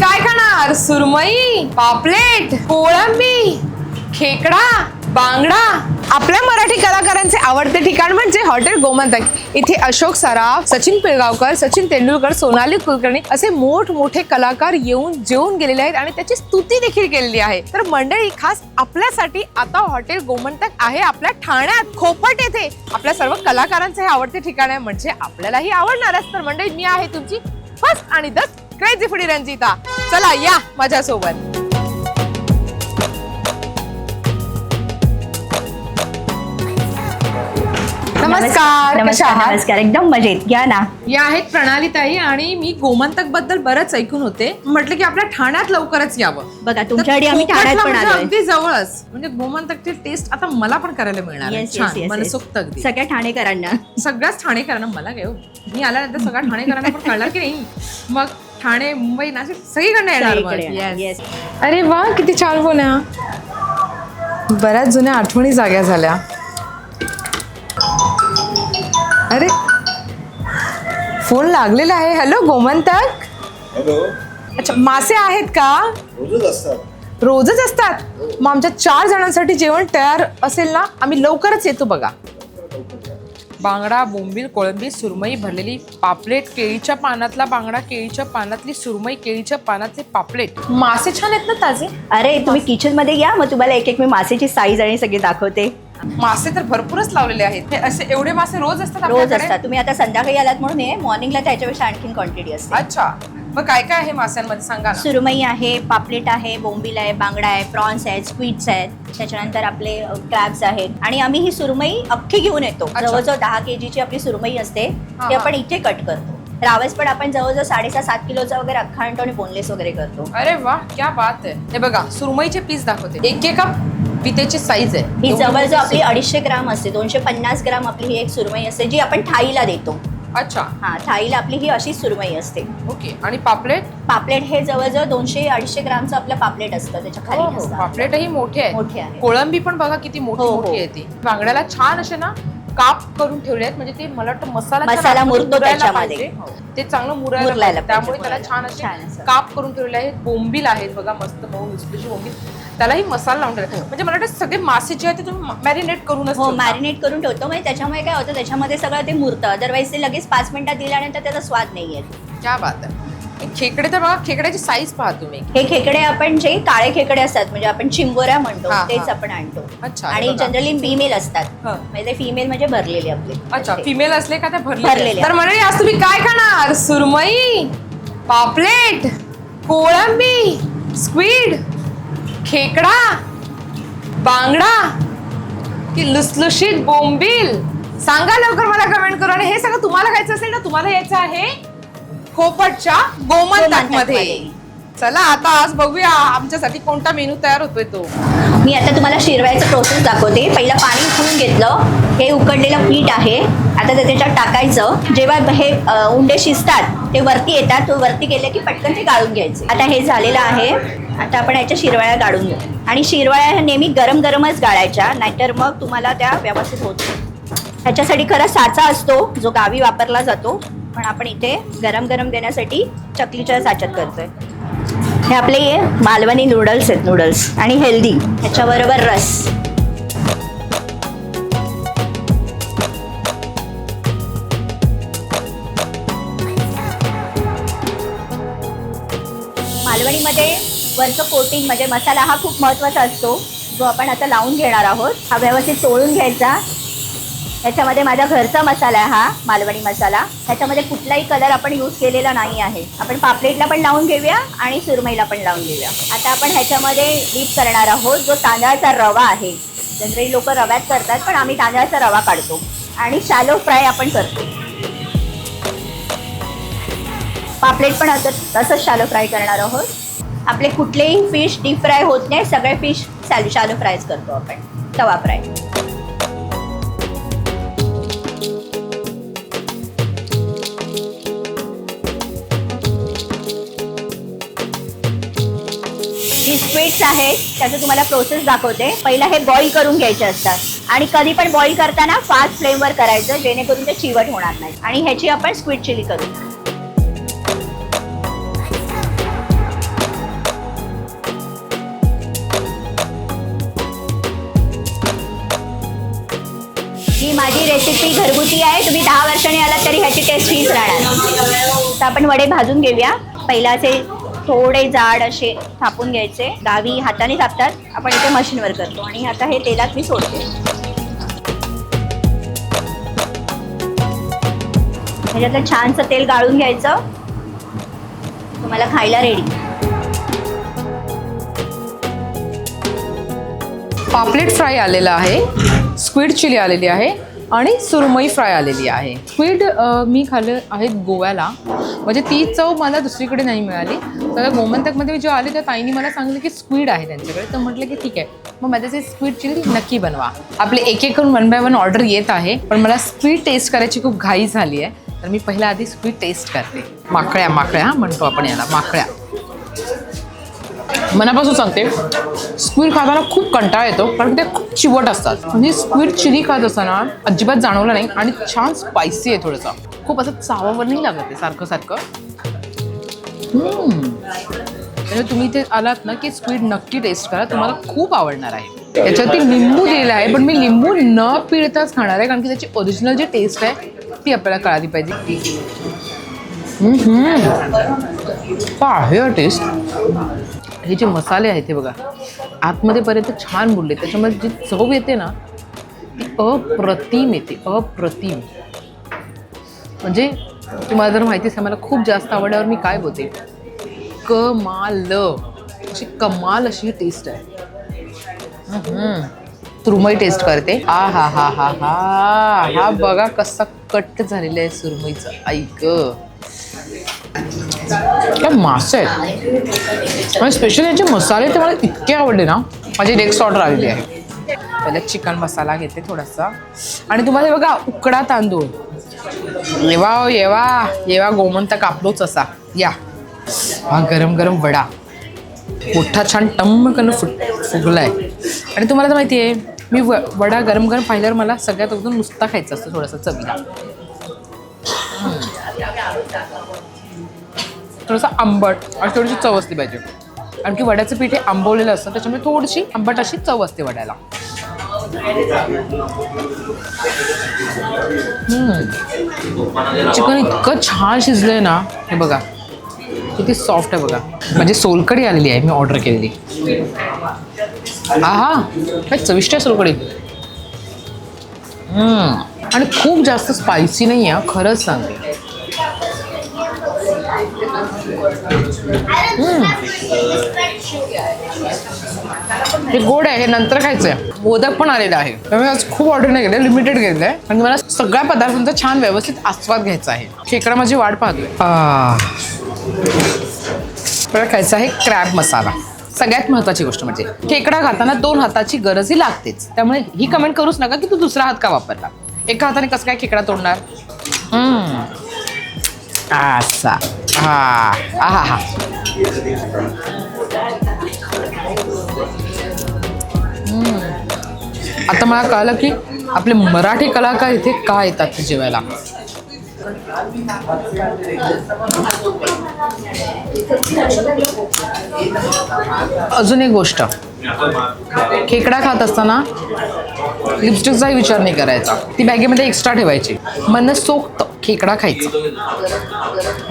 काय खाणार? सुरमई पापलेट कोळंबी खेकडा बांगडा. आपल्या मराठी कलाकारांचे आवडते ठिकाण म्हणजे हॉटेल गोमंतक. इथे अशोक सराफ सचिन पिळगावकर सचिन तेंडुलकर सोनाली कुलकर्णी असे मोठमोठे कलाकार येऊन जेवून गेलेले आहेत आणि त्याची स्तुती देखील केलेली आहे. तर मंडळी खास आपल्यासाठी आता हॉटेल गोमंतक आहे आपल्या ठाण्यात खोपट येथे. आपल्या सर्व कलाकारांचे हे आवडते ठिकाण आहे म्हणजे आपल्यालाही आवडणारच. तर मंडळी मी आहे तुमची फर्स्ट आणि द क्रेझी फुडी रंजिता चला या माझ्यासोबत. नमस्कार कशा नमस्कार आहात? नमस्कार एकदम मजेत. घ्या ना. या आहेत प्रणाली ताई आणि मी गोमंतकबद्दल बरंच ऐकून होते. म्हटलं की आपल्या ठाण्यात लवकरच यावं. बघा तर तुमच्यासाठी आम्ही ठाण्यात पण म्हणजे आलोय. अगदी जवळच. म्हणजे गोमंतकची टेस्ट आता मला पण करायला मिळणार आहे. Yes, yes, छान yes, yes. मनसोक्त अगदी. सगळ्या ठाणेकरांना. सगळ्याच ठाणेकरांना मला काय हो? मी आल्यानंतर सगळ्या ठाणेकरांना पण कळणार की नाही? मग ठाणे मुंबई नाशिक सगळीकडे येणार मग. सगळीकडे येणार. Yes. Yes. अरे वा किती छान फोन आहे हा. बऱ्याच जुन्या आठवणी जाग्या झाल्या अरे फोन लागलेला आहे हॅलो गोमंतक हॅलो अच्छा मासे आहेत का रोजच असतात रोजच असतात मग आमच्या चार जणांसाठी जेवण तयार असेल ना आम्ही लवकरच येतो बघा बांगडा बोंबील कोळंबी सुरमई भरलेली पापलेट केळीच्या पानातला बांगडा केळीच्या पानातली सुरमई केळीच्या पानातले पापलेट. मासे छान आहेत ना ताजे? अरे तुम्ही किचनमध्ये या मग तुम्हाला एक एक मी मासेची साईज आणि सगळी दाखवते. मासे तर भरपूरच लावलेले आहेत. हे असे एवढे मासे रोज असतात रोज आपल्याकडे? असतात. तुम्ही आता संध्याकाळी आलात म्हणून हे मॉर्निंगला त्याच्यापेक्षा आणखीन क्वांटिटी असते. अच्छा. मग काय काय आहे माशांमध्ये सांगा ना. सुरमई आहे पापलेट आहे बोंबील आहे बांगडा आहे प्रॉन्स आहेत स्वीट्स आहेत त्याच्यानंतर आपले क्रॅब्स आहेत. आणि आम्ही ही सुरमई अख्खी घेऊन येतो. अच्छा. जवळजवळ दहा केजीची आपली सुरमई असते. हा, ती हा. आपण इथे कट करतो. रावस पण आपण जवळजवळ साडेसहा सात किलोचा वगैरे अख्खा आणतो आणि बोनलेस वगैरे करतो. अरे वा क्या बात आहे. हे बघा सुरमईचे पीस दाखवते. एक एका पितेची साईज आहे. ही जवळजवळ आपली. अडीचशे ग्राम असते. दोनशे पन्नास ग्राम आपली ही एक सुरमई असते जी आपण थाईला देतो. अच्छा हा थाईला आपली ही अशीच सुरमई असते ओके आणि पापलेट पापलेट हे जवळजवळ दोनशे अडीचशे ग्रामचं आपलं पापलेट असतं त्याच्याखाली हो, हो. नसतं. पापलेटही मोठे आहे मोठे आहे. कोळंबी पण बघा किती मोठी हो, हो. मोठी आहे ती बांगड्याला छान असे ना काप करून ठेवले आहेत म्हणजे ते मला वाटतं मसाला मसाला आतमध्ये मुरतो मुरायला त्याच्यामध्ये. पाहिजे. हो. ते चांगलं मुरायला मुरलायला पाहिजे. त्यामुळे पाहिजे, त्याला छान छान असे असं. काप करून ठेवलेले आहेत बोंबील आहेत बघा मस्त मऊ नुसतीची बोंबील त्यालाही मसाला लावून ठेवला म्हणजे मला वाटतं सगळे मासे जे आहेत ते तुम्ही मॅरिनेट करूनच हो ठेवता. मॅरिनेट करून ठेवतो म्हणजे त्याच्यामुळे काय होतं त्याच्यामध्ये सगळं ते मुरतं अदरवाईज ते लगेच पाच मिनिटात दिल्यानंतर त्याचा स्वाद नाही येत क्या बात आहे खेकडे तर बघा खेकड्याची साईज पहा तुम्ही हे खेकडे आपण जे काळे खेकडे असतात म्हणजे आपण चिंबोऱ्या म्हणतो हा, तेच हा. आपण आणतो अच्छा, हे आणि बघा. जनरली फिमेल असतात हा. म्हणजे फिमेल म्हणजे भरलेले आपले अच्छा. फिमेल असले का ते भरलेले भरलेले. तर मंडळी आज तुम्ही काय खाणार सुरमई पापलेट कोळंबी स्क्वीड खेकडा बांगडा की लुसलुशीत बोंबील. सांगा लवकर मला कमेंट करू आणि हे सगळं तुम्हाला खायचं असेल ना तुम्हाला यायचं आहे खोपटच्या गोमंतकमध्ये. चला आता आज बघूया आमच्यासाठी कोणता मेनू तयार होतोय तो. मी आता तुम्हाला शिरवायचं प्रोसेस दाखवते. पहिला पाणी उकळून घेतलं. हे उकडलेलं पीठ आहे. आता ते त्याच्यात टाकायचं. जेव्हा हे उंडे शिजतात ते वरती येतात तो वरती गेले की पटकन ते गाळून घ्यायचे. आता हे झालेलं आहे. आता आपण याच्या शिरवाळ्या गाळून घेऊ. आणि शिरवाळ्या ह्या नेहमी गरम गरमच गाळायच्या नाहीतर मग तुम्हाला त्या व्यवस्थित होत ह्याच्यासाठी खरा साचा असतो जो गावी वापरला जातो पण आपण इथे गरम गरम देण्यासाठी चकलीच्या साच्यात करतोय. हे आपले हे मालवणी नूडल्स आहेत नूडल्स आणि हेल्दी ह्याच्याबरोबर रस. मध्ये वरचं कोटिंग म्हणजे मसाला हा खूप महत्त्वाचा असतो जो आपण आता लावून घेणार आहोत. हा व्यवस्थित चोळून घ्यायचा. ह्याच्यामध्ये माझा घरचा मसाला आहे हा मालवणी मसाला. ह्याच्यामध्ये कुठलाही कलर आपण यूज केलेला नाही आहे. आपण पापलेटला पण लावून घेऊया आणि सुरमईला पण लावून घेऊया. आता आपण ह्याच्यामध्ये डीप करणार आहोत जो तांदळाचा रवा आहे. जनरली लोक रव्यात करतात पण आम्ही तांदळाचा रवा काढतो. आणि शॅलो फ्राय आपण करतो. पापलेट पण असं तसंच शालो फ्राय करणार आहोत. आपले कुठलेही फिश डीप फ्राय होत नाही सगळे फिश शालो फ्रायच करतो आपण. तवा फ्राय बिस्किट्स स्वीट्स आहेत त्याचं तुम्हाला प्रोसेस दाखवते. पहिला हे बॉईल करून घ्यायचे असतात. आणि कधी पण बॉईल करताना फास्ट फ्लेमवर करायचं जेणेकरून ते चिवट होणार नाही. आणि ह्याची आपण स्वीट चिली करू. माझी रेसिपी घरगुती आहे. तुम्ही दहा वर्षांनी आलात तरी ह्याची टेस्ट हीच राहणार. तर आपण वडे भाजून घेऊया. पहिला असे थोडे जाड असे थापून घ्यायचे. गावी हाताने थापतात. आपण इथे मशीनवर करतो. आणि आता हे तेलात मी सोडते. ह्याच्यातलं छानसं तेल गाळून घ्यायचं. तुम्हाला खायला रेडी पापलेट फ्राय आलेला आहे. स्क्विड चिली आलेली आहे आणि सुरमई फ्राय आलेली आहे. स्क्विड मी खाल्ले आहेत गोव्याला. म्हणजे ती चव मला दुसरीकडे नाही मिळाली. तर गोमंतकमध्ये मी जेव्हा आले तेव्हा ताईने मला सांगितलं की स्क्विड आहे त्यांच्याकडे. तर म्हटलं की ठीक आहे. मग माझ्याचे स्क्विड चिली नक्की बनवा. आपले एक एक करून वन बाय वन ऑर्डर येत आहे पण मला स्क्विड टेस्ट करायची खूप घाई झाली आहे. तर मी पहिल्या आधी स्क्विड टेस्ट करते. माकड्या माकड्या म्हणतो आपण याला माकड्या मनापासून सांगते स्क्वीड खाताना खूप कंटाळा येतो कारण ते खूप चिवट असतात. म्हणजे स्क्वीड चिली खात असताना अजिबात जाणवलं नाही आणि छान स्पायसी आहे थोडंसं. खूप असं चावावर नाही लागत आहे सारखं सारखं. हम्म. म्हणजे तुम्ही इथे आलात ना की स्क्वीड नक्की टेस्ट करा तुम्हाला खूप आवडणार आहे. याच्यावरती लिंबू दिलेला आहे पण मी लिंबू न पिळताच खाणार आहे कारण की त्याची ओरिजिनल जी टेस्ट आहे ती आपल्याला कळाली पाहिजे. टेस्ट हे जे मसाले आहेत ते बघा आतमध्ये पर्यंत छान बुडले त्याच्यामध्ये जी चव येते ना ती अप्रतिम येते अप्रतिम. म्हणजे तुम्हाला जर माहिती असेल मला खूप जास्त आवडल्यावर मी काय बोलते? कमाल. अशी कमाल अशी टेस्ट आहे. सुरमई टेस्ट करते. आ हा हा हा हा. हा बघा कसा कट झालेला आहे सुरमईचं. ऐक. काय मासे आहेत आणि स्पेशली याचे मसाले ते मला इतके आवडले ना. माझी नेक्स्ट ऑर्डर आलेली आहे. पहिला चिकन मसाला घेते थोडासा. आणि तुम्हाला बघा उकडा तांदूळ. येवा येवा. येवा गोमंत कापलोच असा. या. हा गरम गरम वडा. मोठा छान टमकन फुट फुगलाय. आणि तुम्हाला तर माहिती आहे मी व वडा गरम गरम पाहिल्यावर मला सगळ्यात अगोदर नुसता खायचा असतो थोडासा चवीला. थोडंसं आंबट आणि थोडीशी चव असली पाहिजे. कारण की वड्याचं पीठ हे आंबवलेलं असतं त्याच्यामुळे थोडीशी आंबट अशी चव असते वड्याला. चिकन इतकं छान शिजलंय ना हे बघा. किती सॉफ्ट आहे बघा. म्हणजे सोलकडी आलेली आहे मी ऑर्डर केलेली. आहा काय चविष्ट आहे सोलकडी आणि खूप जास्त स्पायसी नाही आहे खरंच सांगते. हे गोड आहे हे नंतर खायचं आहे मोदक पण आलेलं आहे. त्यामुळे आज खूप ऑर्डर नाही केलं लिमिटेड गेले आहे. आणि मला सगळ्या पदार्थांचा छान व्यवस्थित आस्वाद घ्यायचा आहे. खेकडा माझी वाट पाहतोय. मला खायचा आहे क्रॅब मसाला सगळ्यात महत्वाची गोष्ट म्हणजे खेकडा खाताना दोन हाताची गरजही लागतेच. त्यामुळे ही कमेंट करूच नका की तू दुसरा हात का वापरला. एका हाताने कसं काय खेकडा तोडणार? असा हा हा हा आता मला कळलं की आपले मराठी कलाकार इथे का येतात जेवायला? अजून एक गोष्ट. खेकडा खात असताना लिपस्टिकचाही विचार नाही करायचा. ती बॅगेमध्ये एक्स्ट्रा ठेवायची. मन सोक्त खेकडा खायचा.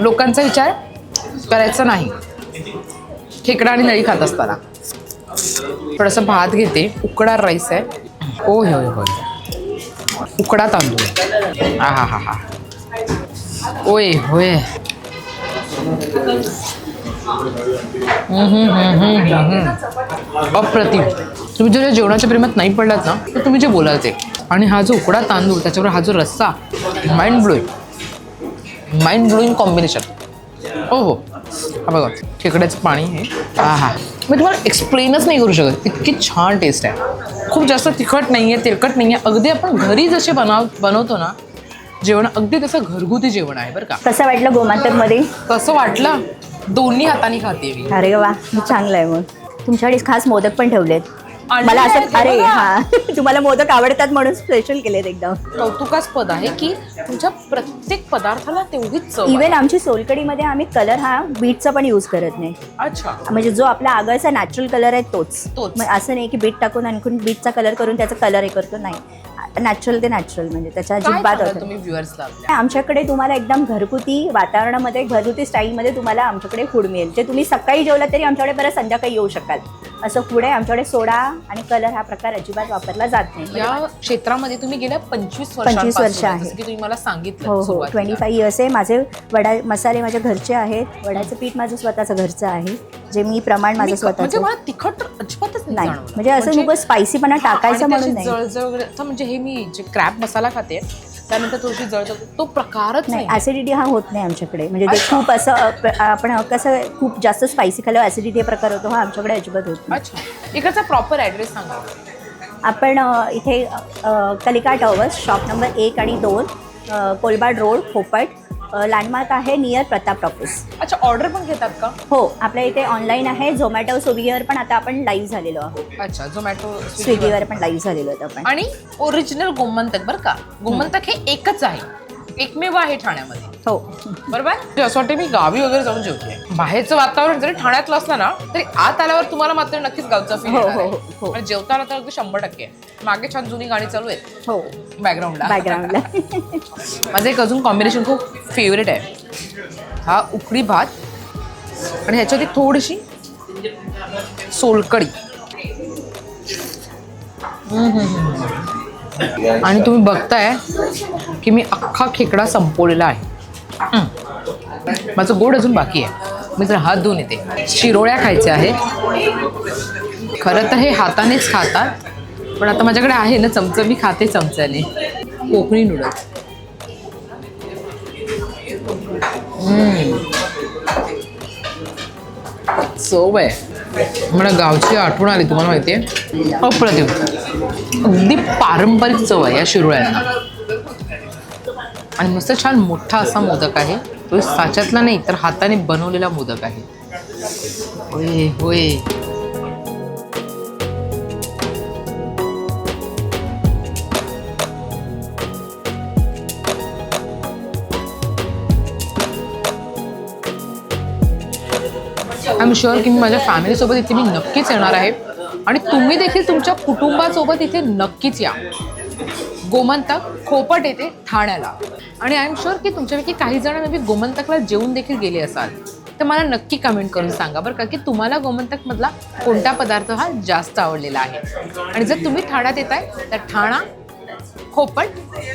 लोकांचा विचार करायचा नाही. खेकडा आणि नळी खात असताना. थोडासा भात घेते. उकडा राईस आहे. होय होय होय उकडा तांदूळ. हा हा हा हा. ओय होय अप्रतिम. तुम्ही जर या जेवणाच्या प्रेमात नाही पडलात ना तर तुम्ही जे बोलाल ते. आणि हा जो उकडा तांदूळ त्याच्यावर हा जो रस्सा mind blowing mind blowing combination हो हो. हा बघा खेकड्याचं पाणी हे. हा हा. मी तुम्हाला एक्सप्लेनच नाही करू शकत. इतकी छान टेस्ट आहे. खूप जास्त तिखट नाही आहे तेलकट नाही आहे अगदी आपण घरी जसे बनव बनवतो ना जेवण अगदी तसं घरगुती जेवण आहे बरं का. कसं वाटलं गोमांतकमध्ये कसं वाटलं? दोन्ही हाताने खाते मी. अरे वा चांगलं आहे मग. तुमच्याकडे खास मोदक पण ठेवलेत. मला असं अरे. हा. तुम्हाला मोदक आवडतात म्हणून स्पेशल केलेत एकदम. कौतुकास्पद आहे की तुमच्या प्रत्येक पदार्थाला तेवढीच चव आहे. इवन आमची सोलकडीमध्ये आम्ही कलर हा बीटचा पण यूज करत नाही. अच्छा. म्हणजे जो आपला आगळचा नॅचरल कलर आहे तोच. तोच. मग असं नाही की बीट टाकून आणखून बीटचा कलर करून त्याचा कलर हे करतो. नाही. नॅचरल ते नॅचरल म्हणजे त्याच्या अजिबात सांगाल अर्थ तुम्ही व्ह्युअर्सला आपल्या? आमच्याकडे तुम्हाला एकदम घरगुती वातावरणामध्ये घरगुती स्टाईलमध्ये तुम्हाला आमच्याकडे फूड मिळेल. जे तुम्ही सकाळी जेवलं तरी आमच्याकडे परत संध्याकाळी येऊ शकाल. असं फूड आहे. आमच्याकडे सोडा आणि कलर हा प्रकार अजिबात वापरला जात नाही. या क्षेत्रामध्ये तुम्ही गेल्या पंचवीस 25 वर्ष आहे. की तुम्ही मला सांगितलं हो हो. सुरुवातीला. ट्वेंटी फाईव्ह इयर्स आहे. माझे वडा मसाले माझ्या घरचे आहेत. वड्याचं पीठ माझं स्वतःचं घरचं आहे. जे मी प्रमाण माझं म्हणजे स्वतःचं. मला तिखट तर अजिबातच नाही जाणवलं. म्हणजे असं नुकं स्पायसीपणा हा, टाकायचं म्हणून त्याची नाही. जळजळ वगैरे आता म्हणजे हे मी जे क्रॅप मसाला खाते त्यानंतर थोडीशी जळजळ तो प्रकारच नाही नाही ऍसिडिटी हा होत नाही आमच्याकडे. म्हणजे जे अच्छा. खूप असं अ, प- आपण कसं खूप जास्त स्पायसी खाल्ल्यावर ऍसिडिटी प्रकार होतो हा आमच्याकडे अजिबात होत नाही. अच्छा. इकडचा प्रॉपर ऍड्रेस सांगा. आपण अ, इथे अ, कलिका टॉवर्स शॉप नंबर एक आणि दोन अ, कोलबाड रोड खोपट लँडमार्क आहे नियर प्रताप ऑफिस अच्छा ऑर्डर पण घेतात का? हो आपल्या इथे ऑनलाईन आहे. झोमॅटो स्विगीवर पण आता आपण लाईव्ह झालेलो आहोत. अच्छा झोमॅटो स्विगीवर पण लाईव्ह झालेलो आहोत आपण. आणि ओरिजिनल गोमंतक बरं का. गोमंतक हे एकच आहे. एकमेव आहे ठाण्यामध्ये. हो. बरोबर? म्हणजे असं वाटतं मी गावी वगैरे जाऊन जेवते बाहेरचं वातावरण जरी ठाण्यातलं असलं ना तरी आत आल्यावर तुम्हाला मात्र नक्कीच गावचा फील हो, हो, हो, हो. आणि जेवताना तर अगदी शंभर टक्के. आहे. मागे छान जुनी गाणी चालू आहेत. हो. बॅकग्राऊंडला बॅकग्राऊंडला माझं एक अजून कॉम्बिनेशन खूप फेवरेट आहे. हा उकडी भात आणि ह्याच्यात एक थोडीशी सोलकडी हम्म, हम्म, हम्म. आणि तुम्ही बघताय की मी अख्खा खेकडा संपवलेला आहे. माझं गोड अजून बाकी आहे. मी जर हात धुवून येते. शिरोळ्या खायच्या आहेत. खरं तर हे हातानेच खातात. पण आता माझ्याकडे आहे ना चमचं मी खाते चमच्याने कोकणी नूडल्स चव आहे. मला गावची आठवण आली तुम्हाला माहिती आहे अप्रतिम. अगदी पारंपरिक चव आहे या शिरोळ्यांना. आणि मस्त छान मोठा असा मोदक आहे. तो साच्यातला नाही तर हाताने बनवलेला मोदक आहे. होय होय. एम शुअर की मी माझ्या फॅमिलीसोबत इथे मी नक्कीच येणार आहे. आणि तुम्ही देखील तुमच्या कुटुंबासोबत इथे नक्कीच या. गोमंतक खोपट येते ठाण्याला. आणि आय एम शुअर की तुमच्यापैकी काही जण मी गोमंतकला जेवून देखील गेले असाल. तर मला नक्की कमेंट करून सांगा बरं का की तुम्हाला गोमंतकमधला कोणता पदार्थ हा जास्त आवडलेला आहे? आणि जर तुम्ही ठाण्यात येत आहे तर ठाणा खोपट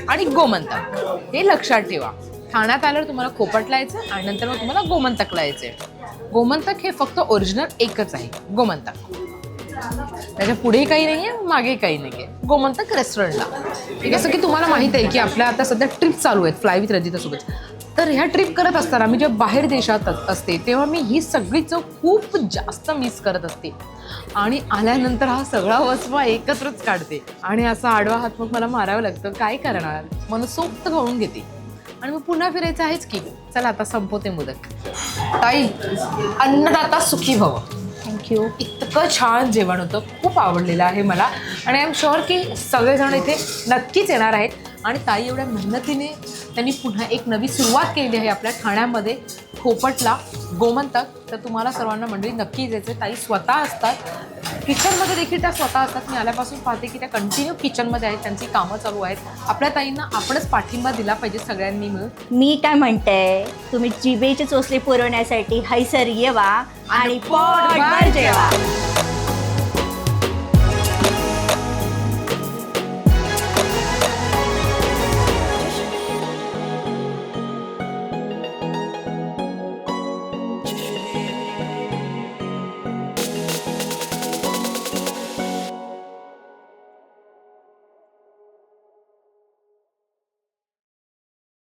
आणि गोमंतक हे लक्षात ठेवा. ठाण्यात आल्यावर तुम्हाला खोपटला यायचं आणि नंतर मग तुम्हाला गोमंतकला यायचं गोमंतक हे फक्त ओरिजिनल एकच आहे. गोमंतक. त्याच्या पुढे काही नाही आहे मागे काही नाही आहे गोमंतक रेस्टॉरंटला जसं की तुम्हाला माहीत आहे की आपल्या आता सध्या ट्रिप चालू आहेत फ्लाय विथ रजितासोबत तर ह्या ट्रिप करत असताना मी जेव्हा बाहेर देशात असते तेव्हा मी ही सगळी चव खूप जास्त मिस करत असते. आणि आल्यानंतर हा सगळा वसवा एकत्रच काढते. आणि असा आडवा हात मग मला मारावं लागतं. काय करणार? मनसोक्त खाऊन घेते. आणि मग पुन्हा फिरायचं आहेच की. चला आता संपवते मुदत. ताई अन्नदाता सुखी भव थँक्यू इतकं छान जेवण होतं. खूप आवडलेलं आहे मला. आणि आय एम शुअर की सगळेजण इथे नक्कीच येणार आहेत. आणि ताई एवढ्या मेहनतीने त्यांनी पुन्हा एक नवी सुरुवात केली आहे आपल्या ठाण्यामध्ये खोपटला गोमंतक. तर तुम्हाला सर्वांना मंडळी नक्की जायचं ताई स्वतः असतात किचनमध्ये देखील त्या स्वतः असतात. मी आल्यापासून पाहते की त्या कंटिन्यू किचनमध्ये आहेत त्यांची कामं चालू आहेत. आपल्या ताईंना आपणच पाठिंबा दिला पाहिजे सगळ्यांनी मिळून. मी काय म्हणते तुम्ही जिभेचे चोचले पुरवण्यासाठी हैसर येवा आणि पोटभर जेवा.